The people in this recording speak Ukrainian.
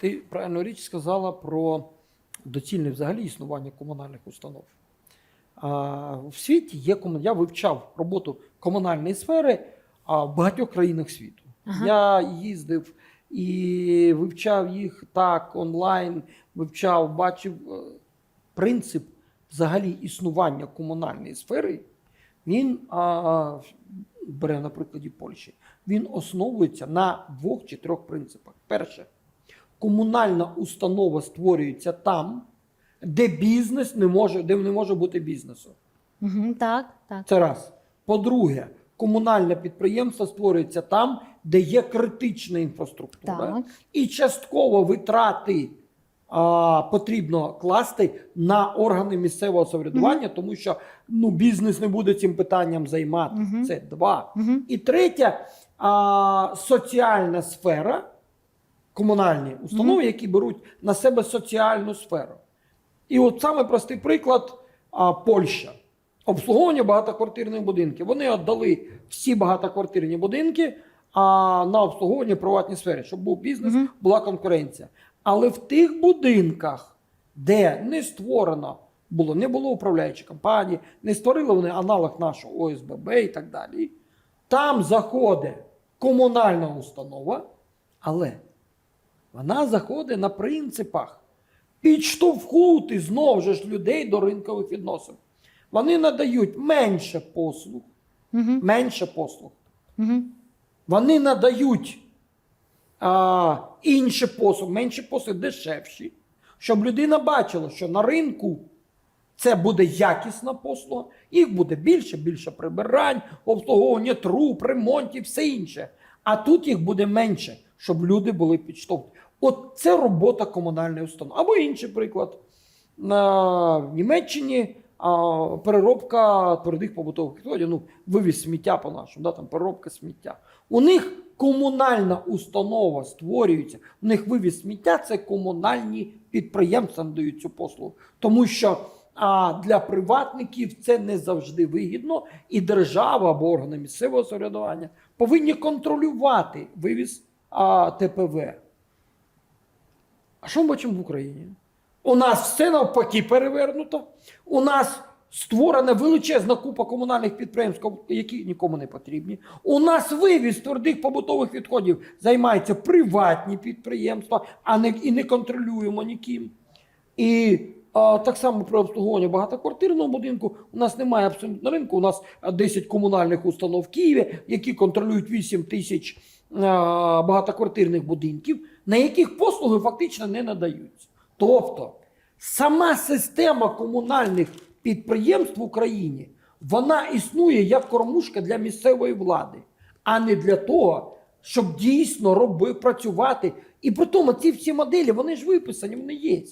Ти правильну річ сказала про доцільне взагалі існування комунальних установ. А, в світі є я вивчав роботу комунальної сфери а, в багатьох країнах світу. Ага. Я їздив і вивчав їх так онлайн, вивчав, бачив е, принцип взагалі існування комунальної сфери. Він а, бере на прикладі Польщі. Він основується на двох чи трьох принципах. Перше, комунальна установа створюється там, де бізнес не може, де не може бути бізнесу. Угу, так, так. Це раз. По-друге, комунальне підприємство створюється там, де є критична інфраструктура, Так. і частково витрати а, потрібно класти на органи місцевого самоврядування, тому що ну, бізнес не буде цим питанням займати. Мгм. Це два. Угу. І третє, а, соціальна сфера, комунальні установи, які беруть на себе соціальну сферу. І от саме простий приклад а, Польща. Обслуговування багатоквартирних будинків. Вони віддали всі багатоквартирні будинки а, на обслуговування приватній сфері, щоб був бізнес, Мгм. була конкуренція. Але в тих будинках, де не створено було, не було управляючої компанії, не створили вони аналог нашого ОСББ і так далі. Там заходить комунальна установа, але вона заходить на принципах підштовхнути знову ж людей до ринкових відносин. Вони надають менше послуг, Угу. менше послуг. Угу. Вони надають а, інші послуги, менші послуги дешевші, щоб людина бачила, що на ринку це буде якісна послуга, їх буде більше, більше прибирань, обслуговування труб, ремонтів, все інше. А тут їх буде менше, щоб люди були підштовхнені. От це робота комунальної установи. Або інший приклад. На Німеччині а, переробка твердих побутових відходів, ну, вивіз сміття по-нашому, да, там переробка сміття. У них комунальна установа створюється, у них вивіз сміття це комунальні підприємства надають цю послугу. Тому що а, для приватників це не завжди вигідно, і держава або органи місцевого самоврядування повинні контролювати вивіз а, ТПВ. А що ми бачимо в Україні? У нас все навпаки перевернуто. У нас створена величезна купа комунальних підприємств, які нікому не потрібні. У нас вивіз твердих побутових відходів займаються приватні підприємства, а не і не контролюємо ніким. І а, так само при обслуговуванні багатоквартирного будинку у нас немає абсолютно ринку. У нас 10 комунальних установ в Києві, які контролюють 8 тисяч багатоквартирних будинків, на яких послуги фактично не надаються. Тобто сама система комунальних підприємств в Україні вона існує як кормушка для місцевої влади, а не для того, щоб дійсно роби, працювати. І при тому ці всі моделі вони ж виписані, вони є.